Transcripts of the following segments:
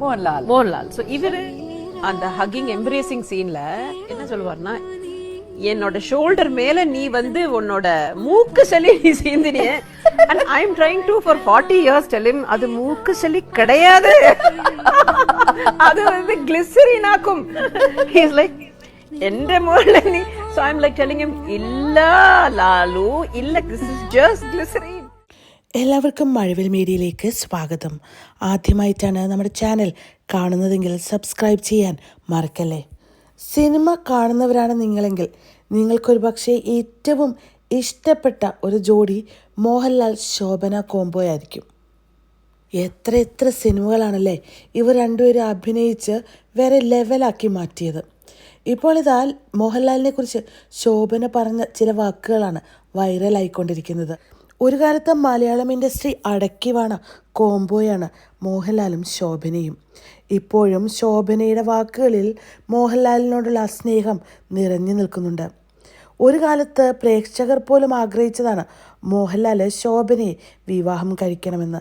Mohanlal. Mohanlal. So இவர் அந்த hugging embracing சீனில் என்ன சொல்லுவார்னா என்னோட ஷோல்டர் மேல நீ வந்து உன்னோட மூக்கு சளி நீ சேர்ந்தினிய and I am trying to for forty years டெலிம் அது மூக்கு சளி கிடையாது. அது வந்து கிளிசரினாக்கும் இஸ் லைக் என்ற மோல நீ so I am like telling இல்ல லாலு இல்ல ஜஸ்ட் கிளிசரின் എല്ലാവർക്കും മഴവിൽ മീഡിയയിലേക്ക് സ്വാഗതം. ആദ്യമായിട്ടാണ് നമ്മുടെ ചാനൽ കാണുന്നതെങ്കിൽ സബ്സ്ക്രൈബ് ചെയ്യാൻ മറക്കല്ലേ? സിനിമ കാണുന്നവരാണ് നിങ്ങളെങ്കിൽ നിങ്ങൾക്കൊരു പക്ഷേ ഏറ്റവും ഇഷ്ടപ്പെട്ട ഒരു ജോഡി മോഹൻലാൽ ശോഭന കോംബോ ആയിരിക്കും. എത്ര എത്ര സിനിമകളാണല്ലേ ഇവർ രണ്ടുപേരും അഭിനയിച്ച് വേറെ ലെവലാക്കി മാറ്റിയത്. ഇപ്പോൾ ഇതാ മോഹൻലാലിനെ കുറിച്ച് ശോഭന പറഞ്ഞ ചില വാക്കുകളാണ് വൈറലായിക്കൊണ്ടിരിക്കുന്നത്. ഒരു കാലത്ത് മലയാളം ഇൻഡസ്ട്രി അടക്കിവാണ കോംബോയാണ് മോഹൻലാലും ശോഭനയും. ഇപ്പോഴും ശോഭനയുടെ വാക്കുകളിൽ മോഹൻലാലിനോടുള്ള സ്നേഹം നിറഞ്ഞു നിൽക്കുന്നുണ്ട്. ഒരു കാലത്ത് പ്രേക്ഷകർ പോലും ആഗ്രഹിച്ചതാണ് മോഹൻലാൽ ശോഭനയെ വിവാഹം കഴിക്കണമെന്ന്.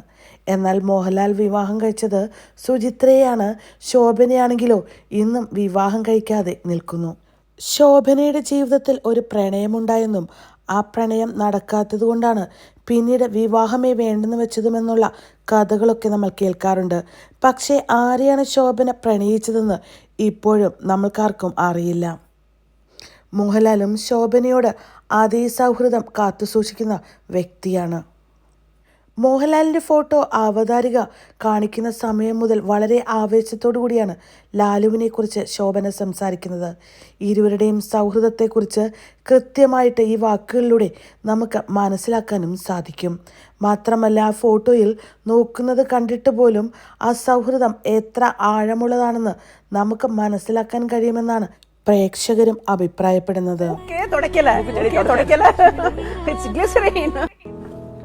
എന്നാൽ മോഹൻലാൽ വിവാഹം കഴിച്ചത് സുചിത്രയെയാണ്. ശോഭനയാണെങ്കിലോ ഇന്നും വിവാഹം കഴിക്കാതെ നിൽക്കുന്നു. ശോഭനയുടെ ജീവിതത്തിൽ ഒരു പ്രണയമുണ്ടായെന്നും ആ പ്രണയം നടക്കാത്തതുകൊണ്ടാണ് പിന്നീട് വിവാഹമേ വേണ്ടെന്ന് വെച്ചതുമെന്നുള്ള കഥകളൊക്കെ നമ്മൾ കേൾക്കാറുണ്ട്. പക്ഷേ ആരെയാണ് ശോഭന പ്രണയിച്ചതെന്ന് ഇപ്പോഴും നമ്മൾക്കാർക്കും അറിയില്ല. മോഹൻലാലും ശോഭനയോട് അതേ സൗഹൃദം കാത്തുസൂക്ഷിക്കുന്ന വ്യക്തിയാണ്. മോഹൻലാലിന്റെ ഫോട്ടോ അവതാരിക കാണിക്കുന്ന സമയം മുതൽ വളരെ ആവേശത്തോടു കൂടിയാണ് ലാലുവിനെക്കുറിച്ച് ശോഭന സംസാരിക്കുന്നത്. ഇരുവരുടെയും സൗഹൃദത്തെക്കുറിച്ച് കൃത്യമായിട്ട് ഈ വാക്കുകളിലൂടെ നമുക്ക് മനസ്സിലാക്കാനും സാധിക്കും. മാത്രമല്ല ആ ഫോട്ടോയിൽ നോക്കുന്നത് കണ്ടിട്ട് പോലും ആ സൗഹൃദം എത്ര ആഴമുള്ളതാണെന്ന് നമുക്ക് മനസ്സിലാക്കാൻ കഴിയുമെന്നാണ് പ്രേക്ഷകരും അഭിപ്രായപ്പെടുന്നത്.